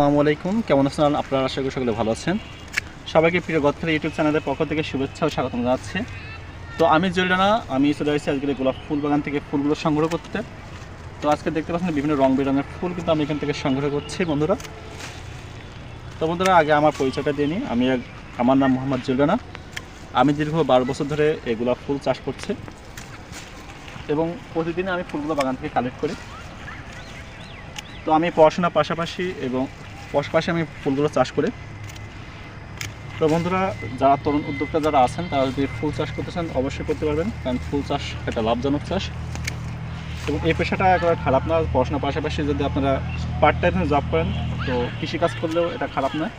আসসালামু আলাইকুম। কেমন আছেন? আপনারা আশা করি সকলে ভালো আছেন। সবাইকে প্রিয় গদখালি ইউটিউব চ্যানেলের পক্ষ থেকে শুভেচ্ছা ও স্বাগতম জানাচ্ছি। তো আমি জরিডানা আমি চলে আসছি আজকে গোলাপ ফুল বাগান থেকে ফুলগুলো সংগ্রহ করতে। তো আজকে দেখতে পাচ্ছেন বিভিন্ন রং বেরঙের ফুল কিন্তু আমি এখান থেকে সংগ্রহ করছি, বন্ধুরা। তো বন্ধুরা, আগে আমার পরিচয়টা দিয়ে নিই। আমি আমার নাম মোহাম্মদ জুলরানা আমি দীর্ঘ বারো বছর ধরে এই গোলাপ ফুল চাষ করছি এবং প্রতিদিন আমি ফুলগুলো বাগান থেকে কালেক্ট করি। তো আমি পড়াশোনার পাশাপাশি এবং পাশাপাশি আমি ফুলগুলো চাষ করি। তো বন্ধুরা, যারা তরুণ উদ্যোক্তা যারা আছেন, তারা যদি ফুল চাষ করতে চান, অবশ্যই করতে পারবেন, কারণ ফুল চাষ একটা লাভজনক চাষ। এবং এই পেশাটা একেবারে খারাপ না পড়াশোনার পাশাপাশি যদি আপনারা পার্ট টাইম জব করেন, তো কৃষিকাজ করলেও এটা খারাপ নয়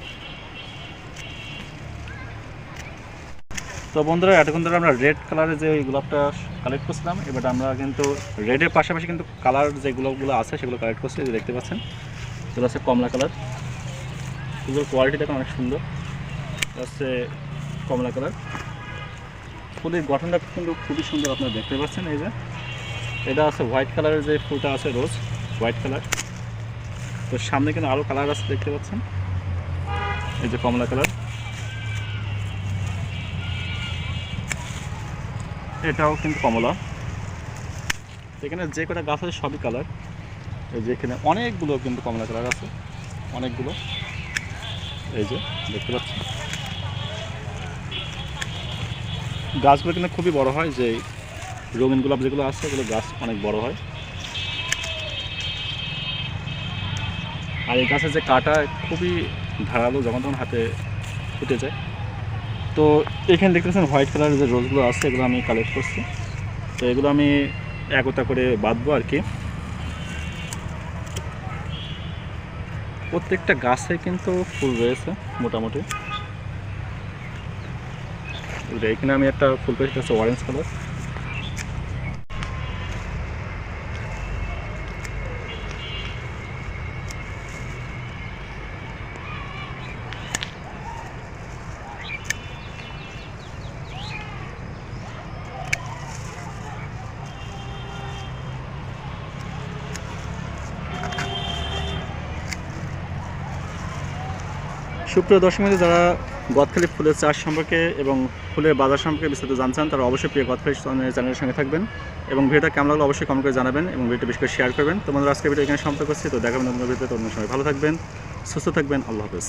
তো বন্ধুরা, এতক্ষণ ধরে আমরা রেড কালারের যে ওই গোলাপটা কালেক্ট করছিলাম এবার আমরা কিন্তু রেডের পাশাপাশি কিন্তু কালার যে গোলাপগুলো আছে, সেগুলো কালেক্ট করছি দেখতে পাচ্ছেন। এগুলো হচ্ছে কমলা কালার এগুলোর কোয়ালিটি অনেক সুন্দর। হচ্ছে কমলা কালার। ফুলের গঠনটা কিন্তু খুবই সুন্দর আপনারা দেখতে পাচ্ছেন এই যে। এটা আছে হোয়াইট কালারের যে ফুলটা আছে রোজ, হোয়াইট কালার। তো সামনে কিন্তু আরও কালার আছে দেখতে পাচ্ছেন। এই যে কমলা কালার। এটাও কিন্তু কমলা। এখানে যে কটা গাছ আছে সবই কালার। এই যে এখানে অনেকগুলো কিন্তু কমলা কালার আছে। অনেকগুলো। এই যে, দেখতে পাচ্ছি গাছগুলো কিন্তু খুবই বড় হয়, যে রঙিন গোলাপ যেগুলো আছে, এগুলো গাছ অনেক বড় হয়। আর এই গাছের যে কাটা খুবই ধারালো যখন তখন হাতে ফুটে যায়। তো এখানে দেখতে পাচ্ছেন হোয়াইট কালারের যে রোজগুলো আছে, এগুলো আমি কালেক্ট করছি। তো এগুলো আমি একতা করে বাঁধবো আর কি। প্রত্যেকটা গাছে কিন্তু ফুল রয়েছে মোটামুটি। এখানে আমি একটা ফুল পেয়েছি অরেঞ্জ কালার সুপ্রিয় দশমীতে যারা গদখালি ফুলের চাষ সম্পর্কে এবং ফুলের বাজার সম্পর্কে বিস্তারিত জানছেন, তারা অবশ্যই প্রিয় গদখালি চ্যানেলের সঙ্গে থাকবেন। এবং ভিডিওটা কেমন লাগল অবশ্যই কমেন্ট করে জানাবেন এবং ভিডিওটা বেশি করে শেয়ার করবেন। তোমাদের আজকে ভিডিও এখানে সম্পর্ক করছি। তো দেখাবেন অন্য ভিডিওতে। অন্য সময় ভালো থাকবেন, সুস্থ থাকবেন। আল্লাহ হাফেজ।